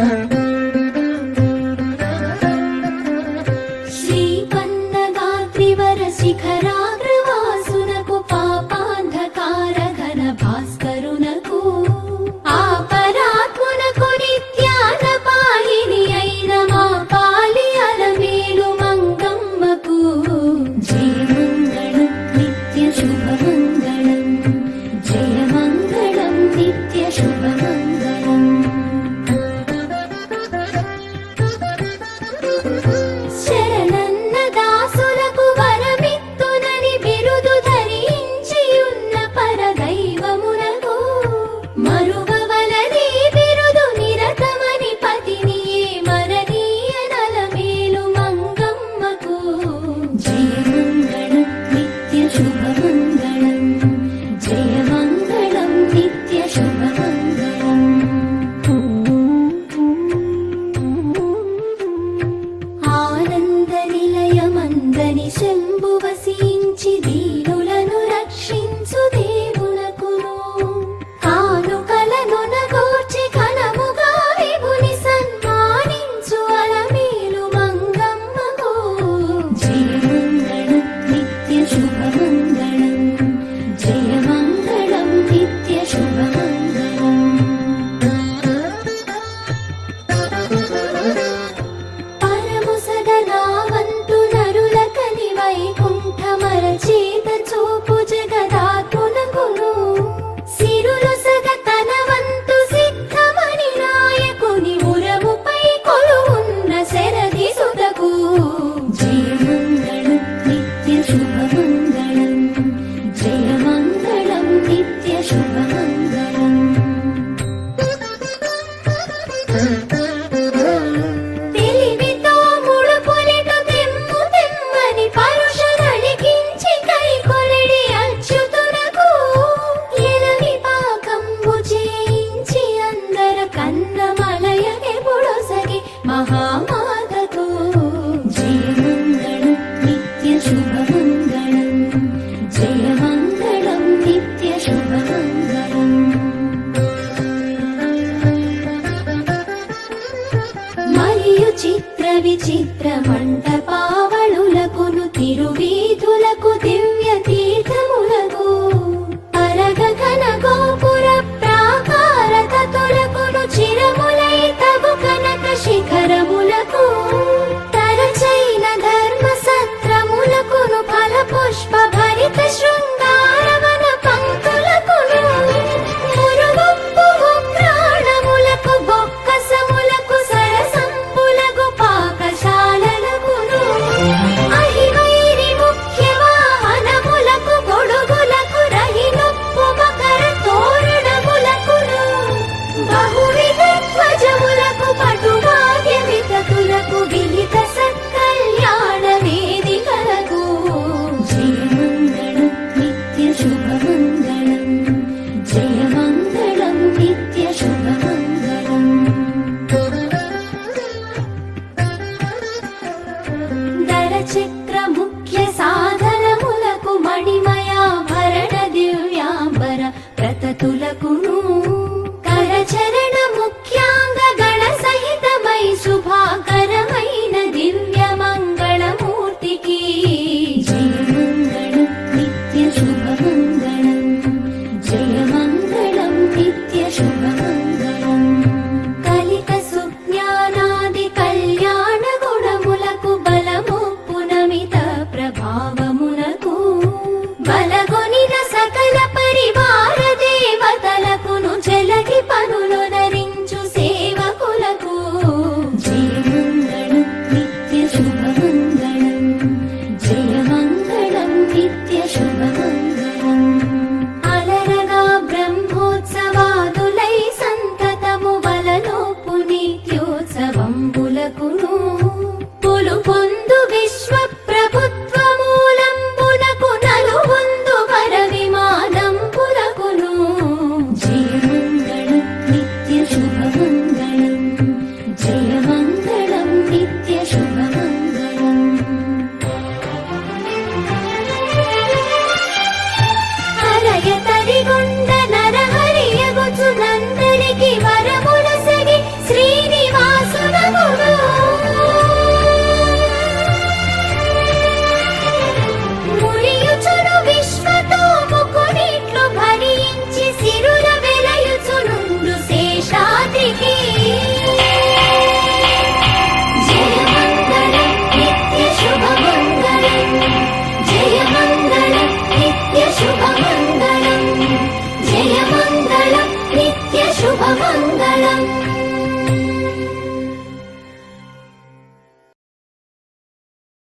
Mm-hmm. ശംഭുവ திருவே con సంతతము వలనోపు నిత్యోత్సవంబులకును. పులు